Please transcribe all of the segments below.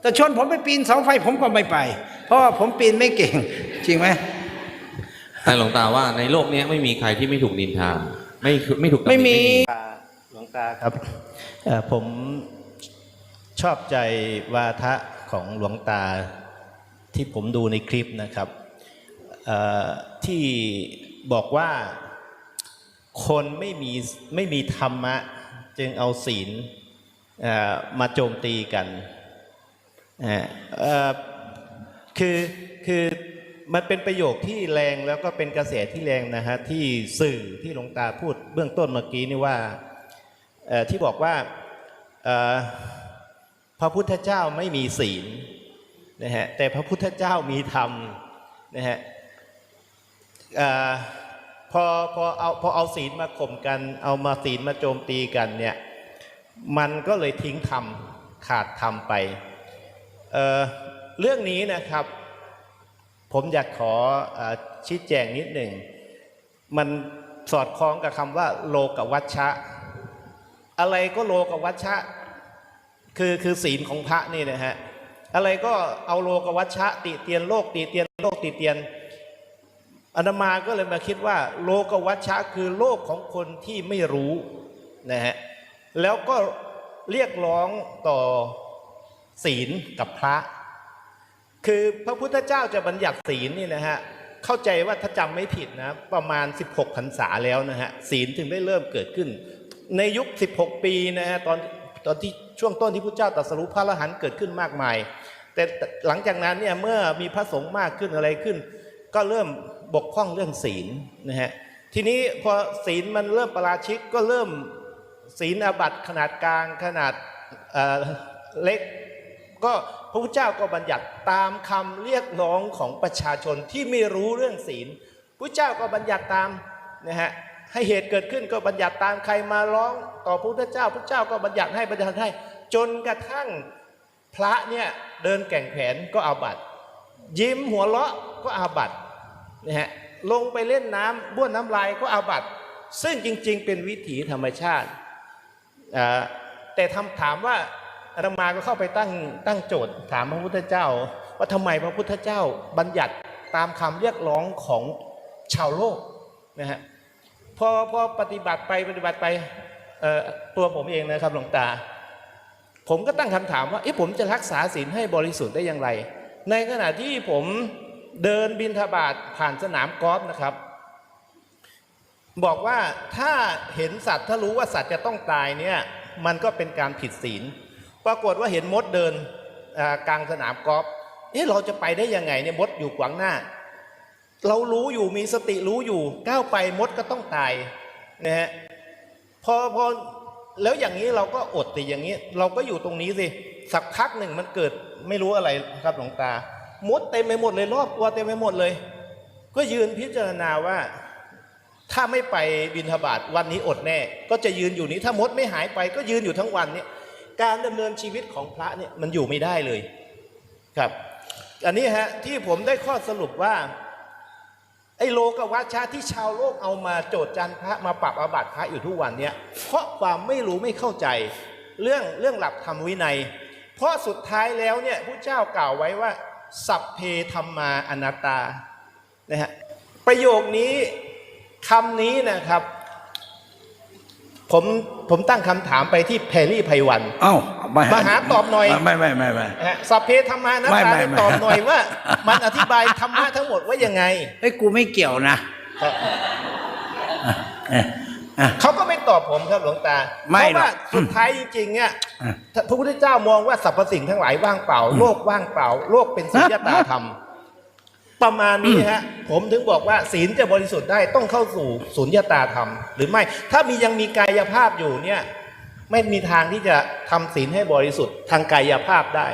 แต่ชวนผมไปปีนเสาไฟผมก็ไม่ไป เพราะว่าผมปีนไม่เก่ง จริงไหมแต่หลวงตาว่าในโลกนี้ไม่มีใครที่ไม่ถูกนินทาไม่ไม่ถูกตำหนิไม่มีหลวงตาครับเอ่อผมชอบใจวาทะของหลวงตาที่ผมดูในคลิปนะครับเอ่อที่บอกว่าคนไม่มีไม่มีธรรมะ จึงเอาศีลมาโจมตีกันคือคือมันเป็นประโยคที่แรงแล้วก็เป็นกระแสที่แรงนะฮะที่สื่อที่หลวงตาพูดเบื้องต้นเมื่อกี้นี่ว่าที่บอกว่าพระพุทธเจ้าไม่มีศีลนะฮะแต่พระพุทธเจ้ามีธรรมนะฮะ อพอพอเอาพอเอาศีลมาข่มกัน เอามาศีลมาโจมตีกันเนี่ยมันก็เลยทิ้งธรรมขาดธรรมไปเเรื่องนี้นะครับ ผมอยากขออชี้แจงนิดหนึ่ง มันสอดคล้องกับคำว่า โลกวัชชะ อะไรก็โลกวัชชะ คือคือศีลของพระนี่นะฮะอะไรก็เอาโลกวัชชะ ติเตียนโลกติเตียนโลกติเตียน อนามาก็เลยมาคิดว่า โลกวัชชะคือโลกของคนที่ไม่รู้นะฮะแล้วก็เรียกร้องต่อศีลกับพระ คือพระพุทธเจ้าจะบัญญัติศีลนี่นะฮะเข้าใจว่าถ้าจำไม่ผิดนะประมาณ 16พรรษาแล้วนะฮะศีลถึงได้เริ่มเกิดขึ้น ในยุค 16 ปีนะฮะตอนตอนที่ช่วงต้นที่พระเจ้าตรัสรู้พระอรหันต์เกิดขึ้นมากมาย แต่หลังจากนั้นเนี่ยเมื่อมีพระสงฆ์มากขึ้นอะไรขึ้น ก็เริ่ม บกพร่องเรื่องศีลนะฮะทีนี้พอศีลมันเริ่มประราชิกก็เริ่มศีลอาบัติขนาดกลางขนาดเเล็ก ก็พระพุทธเจ้าก็บัญญัติตามคำเรียกร้องของประชาชนที่ไม่รู้เรื่องศีลพระเจ้าก็บัญญัติตามนะฮะให้เหตุเกิดขึ้นก็บัญญัติตามใครมาร้องต่อพระพุทธเจ้าพระเจ้าก็บัญญัติให้บัญญัติให้จนกระทั่งพระเนี่ยเดินแก่งแขนก็อาบัติยิ้มหัวเราะก็อาบัติ นะฮะลงไปเล่นน้ำบ้วนน้ำลายก็อาบัตซึ่งจริง ๆ เป็นวิถีธรรมชาติ แต่ทำถามว่าอาตมาก็เข้าไปตั้งตั้งโจทย์ถามพระพุทธเจ้า ว่าทำไมพระพุทธเจ้าบัญญัติตามคำเรียกร้องของชาวโลกนะฮะพอพอปฏิบัติไปปฏิบัติไปตัวผมเองนะครับหลวงตา ผมก็ตั้งคำถามว่าเอ๊ะผมจะรักษาศีลให้บริสุทธิ์ได้อย่างไร ในขณะที่ผม เดินบินทบาทผ่านสนามกอล์ฟนะครับ บอกว่าถ้าเห็นสัตว์ถ้ารู้ว่าสัตว์จะต้องตายเนี่ยมันก็เป็นการผิดศีล ปรากฏว่าเห็นมดเดินกลางสนามกอล์ฟเอ๊ะเราจะไปได้ยังไงเนี่ยมดอยู่ขวางหน้า เรารู้อยู่มีสติรู้อยู่ก้าวไปมดก็ต้องตายนะฮะพอพอแล้วอย่างนี้เราก็อดแต่อย่างนี้ เราก็อยู่ตรงนี้สิสักพักหนึ่งมันเกิดไม่รู้อะไรครับหลวงตา มดเต็มไปหมดเลยรอบตัวเต็มไปหมดเลย ก็ยืนพิจารณาว่า ถ้าไม่ไปบินทบาทวันนี้อดแน่ ก็จะยืนอยู่นี้ถ้ามดไม่หายไป ก็ยืนอยู่ทั้งวันเนี่ยการดำเนินชีวิตของพระเนี่ยมันอยู่ไม่ได้เลยครับ อันนี้ฮะที่ผมได้ข้อสรุปว่าไอ้โลกวัชชะที่ชาวโลกเอามาโจดจันพระมาปรับอาบัติพระอยู่ทุกวันเนี่ยเพราะความไม่รู้ไม่เข้าใจเรื่องเรื่องหลักธรรมวินัย เพราะสุดท้ายแล้วเนี่ยผู้เจ้ากล่าวไว้ว่า สัพเพธรรมาอนัตตานะฮะประโยคนี้คำนี้นะครับ ผมผมตั้งคำถามไปที่แพรรี่ไพวันเอ้าไม่มาหาตอบหน่อยไม่ไม่ไม่ไม่นะฮะสัพเพธรรมานัตไม่ตาไม่เนี่ยไม่ตอบหน่อยว่า มันอธิบายธรรมะทั้งหมดว่ายังไงเฮ้ยกูไม่เกี่ยวนะเอ้ยอะเขาก็ไม่ ตอบผมครับหลวงตาไม่เพราะว่าหรอกสุดท้ายจริงๆเนี่ยอะพระพุทธเจ้ามองว่าสรรพสิ่งทั้งหลายว่างเปล่า โลกว่างเปล่า โลกเป็นสุญญตาธรรม ประมาณนี้ฮะ ผมถึงบอกว่าศีลจะบริสุทธิ์ได้ต้องเข้าสู่สุญญตาธรรม หรือไม่ถ้ามียังมีกายภาพอยู่เนี่ย ไม่มีทางที่จะทำศีลให้บริสุทธิ์ทางกายภาพได้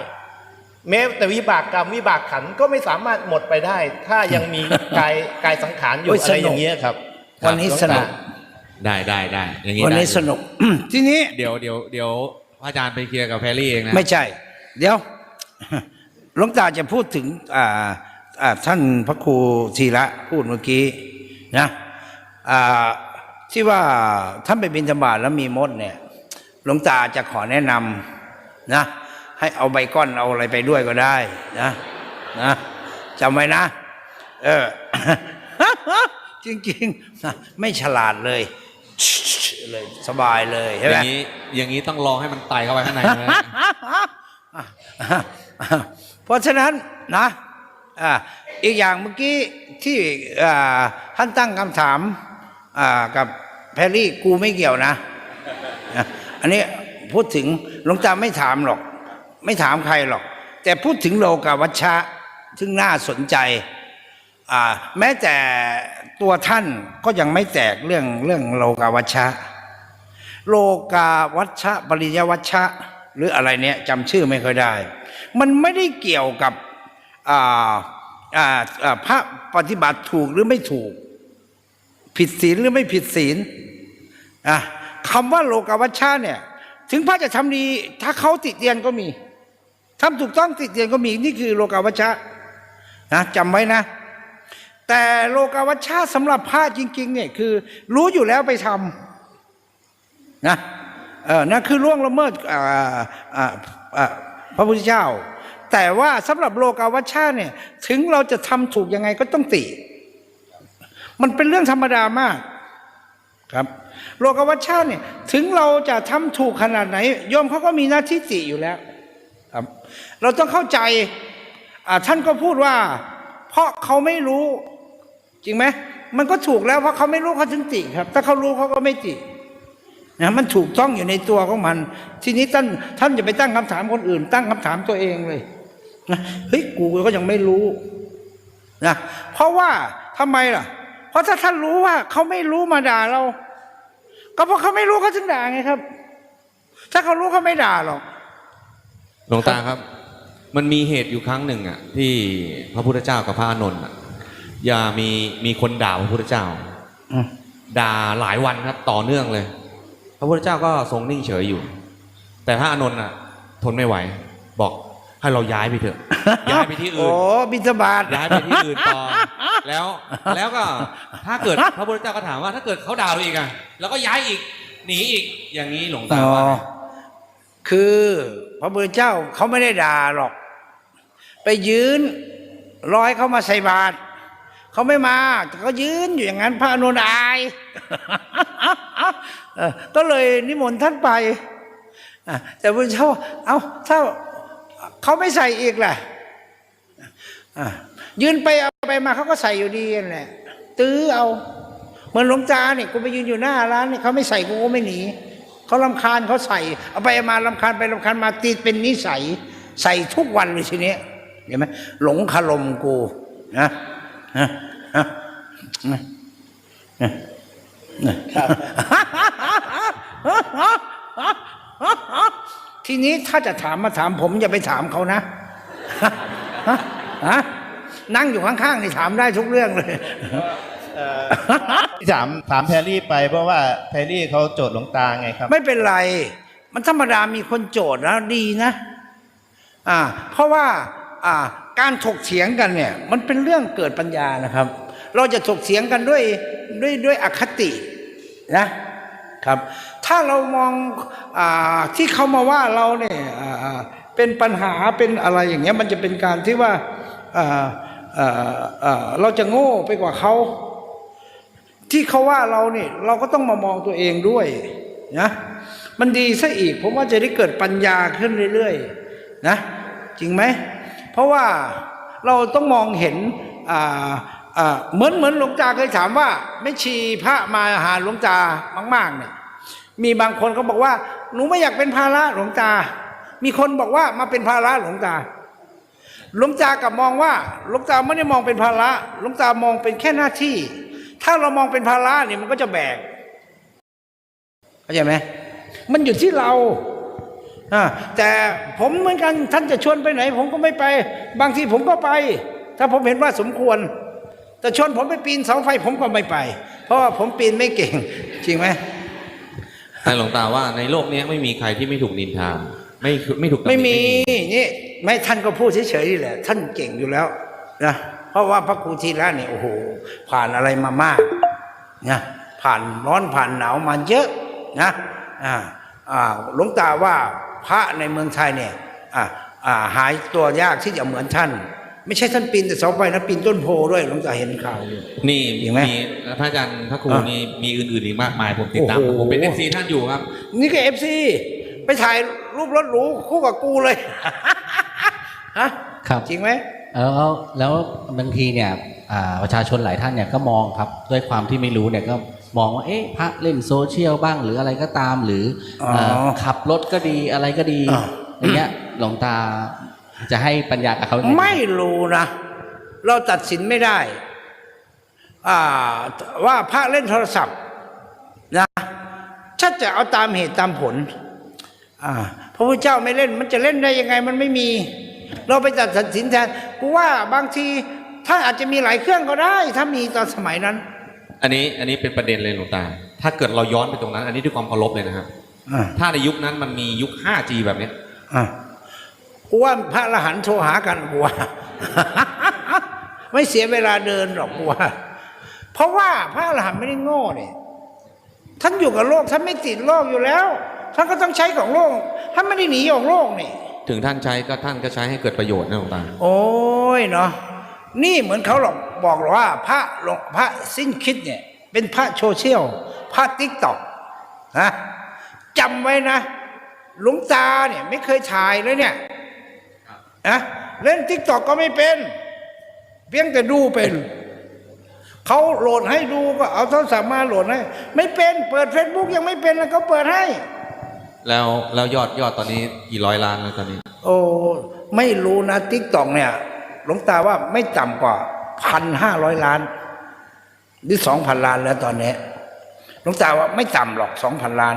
แม้แต่วิบากกรรมวิบากขันธ์ก็ไม่สามารถหมดไปได้ ถ้ายังมีกายกายสังขารอยู่โอ้ยอะไรสนุกอย่างเงี้ยครับ วันนี้หลวงสตานุก ได้ได้ได้อย่างนี้วันนี้ได้สนุก ทีนี้เดี๋ยวเดี๋ยวเดี๋ยวพระอาจารย์ไปเคลียร์กับแพรรี่เองนะไม่ใช่ เดี๋ยวหลวงตาจะพูดถึงอ่าอ่าท่านพระครูธีระพูดเมื่อกี้นะอ่าที่ว่าท่านไปบินธบาตแล้วมีมดเนี่ยหลวงตาจะขอแนะนำนะ ให้เอาใบก้อนเอาอะไรไปด้วยก็ได้นะนะจำไว้นะ เออ จริงๆนะไม่ฉลาดเลย เลยสบายเลยอใช่ไหมย่างนี้อย่างนี้ต้องรอให้มันไตเข้าไปข้างในนะเพราะฉะนั้นนะอีกอย่างเมื่อกี้ที่ท่านตั้งคำถามกับแพรรี่กูไม่เกี่ยวนะ อันนี้พูดถึงหลวงตาไม่ถามหรอก ไม่ถามใครหรอก แต่พูดถึงโลกาวัชชะซึ่งน่าสนใจ แม้แต่ตัวท่านก็ยังไม่แตกเรื่องเรื่องโลกาวัชชะ โลกาวัชชะปริยวัชชะ หรืออะไรเนี่ยจำชื่อไม่ค่อยได้ มันไม่ได้เกี่ยวกับพระปฏิบัติถูกหรือไม่ถูก ผิดศีลหรือไม่ผิดศีลคำว่าโลกาวัชชะเนี่ย ถึงพระจะทำดีถ้าเขาติเตียนก็มีทำถูกต้องติเตียนก็มีนี่คือโลกาวัชชะนะจำไว้นะ แต่โลกาวัชชะสำหรับพระจริง ๆ เนี่ยคือรู้อยู่แล้วไปทำนะเออนั่นคือล่วงละเมิดพระพุทธเจ้า แต่ว่าสำหรับโลกาวัชชาเนี่ยถึงเราจะทำถูกยังไงก็ต้องติ มันเป็นเรื่องธรรมดามากครับโลกาวัชชาเนี่ยถึงเราจะทำถูกขนาดไหนโยมเขาก็มีหน้าที่ติอยู่แล้วครับ เราต้องเข้าใจท่านก็พูดว่า เพราะเขาไม่รู้ จริงไหมมันก็ถูกแล้วเพราะเขาไม่รู้เขาถึงติครับ ถ้าเขารู้เขาก็ไม่ตินะมันถูกต้องอยู่ในตัวของมัน ทีนี้ท่านท่านอย่าไปตั้งคำถามคนอื่น ตั้งคำถามตัวเองเลยนะเฮ้ยกูก็ยังไม่รู้นะเพราะว่าทำไมล่ะ เพราะถ้าท่านรู้ว่าเขาไม่รู้มาด่าเรา ก็เพราะเขาไม่รู้เขาถึงด่าไงครับ ถ้าเขารู้เขาไม่ด่าหรอกหลวงตาครับ มันมีเหตุอยู่ครั้งหนึ่งอะ ที่พระพุทธเจ้ากับพระอานนอะ อย่ามีมีคนด่าพระพุทธเจ้าอืมด่าหลายวันครับต่อเนื่องเลย พระพุทธเจ้าก็ทรงนิ่งเฉยอยู่ แต่พระอานนท์อะ ทนไม่ไหว บอกให้เราย้ายไปเถอะย้ายไปที่อื่โอ้นบิณฑบาตย้ายไปที่อื่นต่อแล้ว แล้วก็ถ้าเกิดพระพุทธเจ้าก็ถามว่า ถ้าเกิดเขาด่าเราอีกอะแล้วก็ย้ายอีกหนีอีกอย่างนี้หลวงตาอ๋อว่าไงคือพระพุทธเจ้าเขาไม่ได้ด่าหรอก ไปยืนรอให้เขามาใส่บาตร เขาไม่มาเขายืนอยู่อย่างนั้นพระอนุนอายก็เลยนิมนต์ท่านไปอะแต่พระเจ้าเอาถ้าเขาไม่ใส่อีกล่ะอะยืนไปเอาไปมาเขาก็ใส่อยู่ดีนั่นแหละตื้อเอาเหมือนหลวงตาเนี่ยกูไปยืนอยู่หน้าร้านเนี่ยเขาไม่ใส่กูก็ไม่หนีเขาลำคาญเขาใส่ เอาไปมาลำคาญไปลำคาญมาติดเป็นนิสัย ใส่ทุกวันเลยทีนี้เห็นไหมหลงคารมกูนะ นะนะนะนะนะทีนี้ถ้าจะถามมาถามผมอย่าไปถามเขานะฮะนั่งอยู่ข้างๆนี่ถามได้ทุกเรื่องเลยที่ถามถามแพรรี่ไปเพราะว่าแพรรี่เขาโจทย์หลวงตาไงครับ ไม่เป็นไร มันธรรมดามีคนโจทย์นะดีนะ อ่า เพราะว่า อ่า การถกเถียงกันเนี่ย มันเป็นเรื่องเกิดปัญญานะครับ เราจะถกเถียงกันด้วยด้วยด้วยอคตินะครับ ถ้าเรามองอที่เขามาว่าเราเนี่ยเป็นปัญหาเป็นอะไรอย่างเงี้ยมันจะเป็นการที่ว่าเราจะโง่ไปกว่าเขาที่เขาว่าเราเนี่ยเราก็ต้องมามองตัวเองด้วยนะมันดีซะอีกผมว่าจะได้เกิดปัญญาขึ้นเรื่อยๆนะจริงไหม เพราะว่าเราต้องมองเห็นเหมือนเหมือนหลวงตาเคยถามว่า ไม่ชีพระมาหาหลวงตามาก ๆ เนี่ย มีบางคนเขาบอกว่า หนูไม่อยากเป็นภาระหลวงตา มีคนบอกว่ามาเป็นภาระหลวงตาหลวงตากลับมองว่าหลวงตาไม่ได้มองเป็นภาระหลวงตามองเป็นแค่หน้าที่ ถ้าเรามองเป็นภาระเนี่ยมันก็จะแบกเข้าใจไหมมันอยู่ที่เรา แต่ผมเหมือนกันท่านจะชวนไปไหน ผมก็ไม่ไป บางทีผมก็ไป ถ้าผมเห็นว่าสมควร แต่ชวนผมไปปีนเสาไฟผมก็ไม่ไป เพราะว่าผมปีนไม่เก่ง จริงไหมแต่หลวงตาว่าในโลกนี้ไม่มีใครที่ไม่ถูกนินทาไม่คือไม่ถูกตำหนิไม่มีนี่ไม่ท่านก็พูดเฉยๆนี่แหละ ท่านเก่งอยู่แล้วนะเพราะว่าพระครูธีระเนี่ยโอ้โหผ่านอะไรมามากนะผ่านร้อนผ่านหนาวมาเยอะนะอ่าอ่าหลวงตาว่า พระในเมืองไทยเนี่ยอ่าอ่าหายตัวยากที่จะเหมือนท่าน ไม่ใช่ท่านปีนแต่เสาไฟนะปีนต้นโพด้วยหลวงตาเห็นข่าวอยู่ นี่อีกไหม มีพระอาจารย์พระครูอะนี่มีอื่นๆอีกมากมายผมติดตามโอ้โห ผมเป็นเอฟซีท่านอยู่ครับ นี่ก็เอฟซีไปถ่ายรูปรถหรูคู่กับกูเลย ฮะครับจริงไหม แล้วแล้วบางทีเนี่ยอ่าประชาชนหลายท่านเนี่ยก็มองครับด้วยความที่ไม่รู้เนี่ยก็ มองว่าเอ๊ะพระเล่นโซเชียลบ้างหรืออะไรก็ตามหรือออเอ่อขับรถก็ดีอะไรก็ดีอ่าอย่างเงี้ยหลวงตาจะให้ปัญญากับเขายังงไม่รู้นะ เราตัดสินไม่ได้อ่าว่าพระเล่นโทรศัพท์นะถ้าจะเอาตามเหตุตามผลอ่าพระพุทธเจ้าไม่เล่นมันจะเล่นได้ยังไงมันไม่มี เราไปตัดสินแทนกูว่าบางทีท่านอาจจะมีหลายเครื่องก็ได้ ถ้ามีตอนสมัยนั้น อันนี้อันนี้เป็นประเด็นเลยหลวงตา ถ้าเกิดเราย้อนไปตรงนั้น อันนี้ด้วยความเคารพเลยนะครับอ่าถ้าในยุคนั้นมันมียุค 5G แบบเนี้ยอะกูว่าพระอรหันต์โทรหากันกูว่าไม่เสียเวลาเดินหรอกกูว่าเพราะว่าพระอรหันต์ไม่ได้โง่เนี่ยท่านอยู่กับโลกท่านไม่ติดโลกอยู่แล้วท่านก็ต้องใช้ของโลกท่านไม่ได้หนีออกโลกนี่ ถึงท่านใช้ก็ท่านก็ใช้ให้เกิดประโยชน์นะหลวงตา โอ้ยเนาะนี่เหมือนเขาหรอก บอกหรอกว่าพระหลวงพระสิ้นคิดเนี่ย เป็นพระโซเชียลพระติ๊กต็อกนะจำไว้นะ หลวงตาเนี่ยไม่เคยถ่ายเลยเนี่ยนะเล่นติ๊กต็อกก็ไม่เป็น เพียงแต่ดูเป็นเขาโหลดให้ดูก็เอาโทรศัพท์มาโหลดให้ ไม่เป็นเปิดเฟซบุ๊กยังไม่เป็นแล้วเขาเปิดให้ แล้วแล้วยอดยอดตอนนี้กี่ร้อยล้านแล้วตอนนี้ โอ้ไม่รู้นะติ๊กตอกเนี่ย หลวงตาว่าไม่ต่ำกว่า พันห้าร้อยล้าน หรือสองพันล้านแล้วตอนนี้หลวงตาว่าไม่ต่ำหรอกสองพันล้าน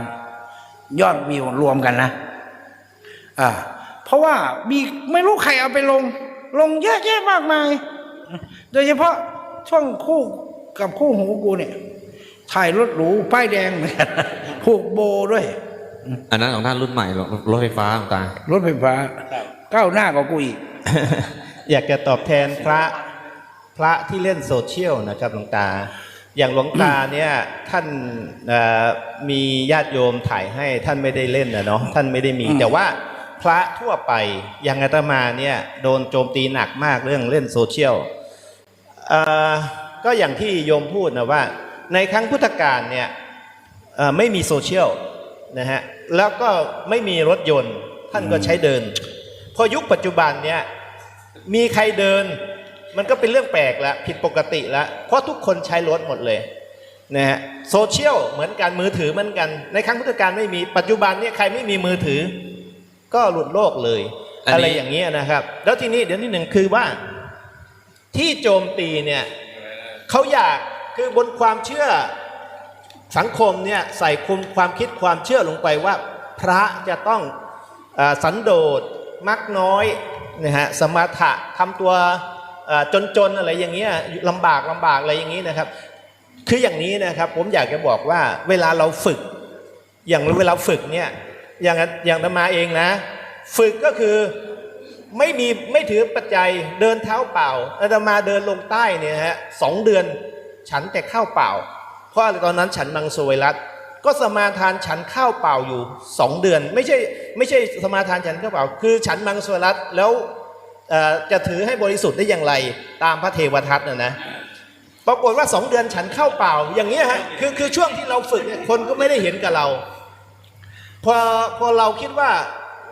ยอดวิวรวมกันนะอ่าเพราะว่ามีไม่รู้ใครเอาไปลง ลงเยอะแยะมากมาย โดยเฉพาะช่วงคู่กับคู่หูกูเนี่ยถ่ายรถหรูป้ายแดงเหมือนกันผูกโบด้วย อันนั้นของท่านรุ่นใหม่หรอรถไฟฟ้าหลวงตารถไฟฟ้าก้าวหน้ากว่ากูอีก อยากจะตอบแทนพระ พระที่เล่นโซเชียลนะครับหลวงตา อย่างหลวงตาเนี่ยท่านเอ่อมีญาติโยมถ่ายให้ท่านไม่ได้เล่นนะเนาะท่านไม่ได้มีอืมแต่ว่าพระทั่วไปอย่างอาตมาเนี่ยโดนโจมตีหนักมากเรื่องเล่นโซเชียลเอ่อก็อย่างที่โยมพูดนะว่า ในครั้งพุทธกาลเนี่ยเอ่อไม่มีโซเชียลนะฮะแล้วก็ไม่มีรถยนต์ท่านก็ใช้เดิน พอยุคปัจจุบันเนี่ยมีใครเดิน มันก็เป็นเรื่องแปลกแล้วผิดปกติแล้วเพราะทุกคนใช้รถหมดเลยนะฮะโซเชียลเหมือนกันมือถือเหมือนกัน ในครั้งพุทธกาลไม่มีปัจจุบันเนี่ยใครไม่มีมือถือ ก็หลุดโลกเลยอันนี้อะไรอย่างเงี้ยนะครับ แล้วทีนี้เดี๋ยวนิดหนึ่งคือว่า ที่โจมตีเนี่ยเขาอยากคือบนความเชื่อสังคมเนี่ยใส่คุมความคิดความเชื่อลงไปว่า พระจะต้องอาสันโดษมักน้อยนะฮะสมถะทำตัวอ่า จนๆอะไรอย่างเงี้ยลำบากลำบากอะไรอย่างงี้นะครับ คืออย่างนี้นะครับผมอยากจะบอกว่าเวลาเราฝึก อย่างเวลาฝึกเนี่ยอย่างอย่างธรรมาเองนะ ฝึกก็คือไม่มีไม่ถือปัจจัยเดินเท้าเปล่าอาตมาเดินลงใต้เนี่ยฮะสองเดือน ฉันแต่ข้าวเปล่า เพราะตอนนั้นฉันมังสวิรัตก็สมาทานฉันข้าวเปล่าอยู่สองเดือน ไม่ใช่ไม่ใช่สมาทานฉันข้าวเปล่า คือฉันมังสวิรัตแล้ว จะถือให้บริสุทธิ์ได้อย่างไรตามพระเทวทัตนะนะปรากฏว่าสองเดือนฉันเข้าเปล่า อย่างเงี้ยฮะคือคือช่วงที่เราฝึกเนี่ยคนก็ไม่ได้เห็นกับเรา พอพอเราคิดว่า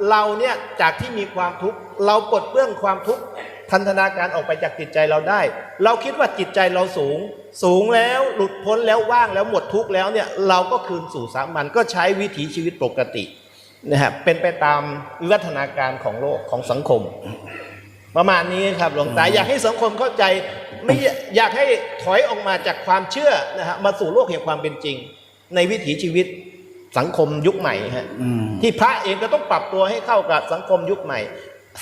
เราเนี่ยจากที่มีความทุกข์เราปลดเปลื้องความทุกข์พันธนาการออกไปจากจิตใจเราได้ เราคิดว่าจิตใจเราสูง สูงแล้วหลุดพ้นแล้วว่างแล้วหมดทุกข์แล้วเนี่ยเราก็คืนสู่สามัญก็ใช้วิถีชีวิตปกตินะฮะเป็นไปตามวิวัฒนาการของโลกของสังคม ประมาณนี้ครับหลวงตาอยากให้สังคมเข้าใจไม่อยากให้ถอยออกมาจากความเชื่อนะฮะมาสู่โลกแห่งความเป็นจริง ในวิถีชีวิตสังคมยุคใหม่ฮะอืมที่พระเองก็ต้องปรับตัวให้เข้ากับสังคมยุคใหม่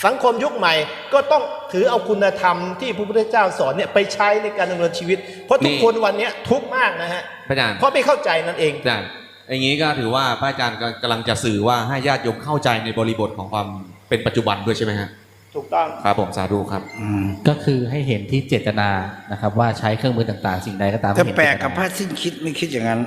สังคมยุคใหม่ก็ต้องถือเอาคุณธรรมที่พระพุทธเจ้าสอนเนี่ยไปใช้ในการดำเนินชีวิต เพราะทุกนี่คนวันเนี้ยทุกข์มากนะฮะพระอาจารย์เพราะไม่เข้าใจนั่นเองอาจารย์อย่างนี้ก็ถือว่าพระอาจารย์กำลังจะสื่อว่าให้ญาติโยมเข้าใจในบริบทของความเป็นปัจจุบันด้วยใช่ไหมฮะ ถูกต้องครับผมสาธุครับอืมก็คือให้เห็นที่เจตนานะครับ ว่าใช้เครื่องมือต่าง ๆ สิ่งใดก็ตามแต่ให้เห็นแปลกเจตนากับพระสิ้นคิดไม่คิดอย่างนั้น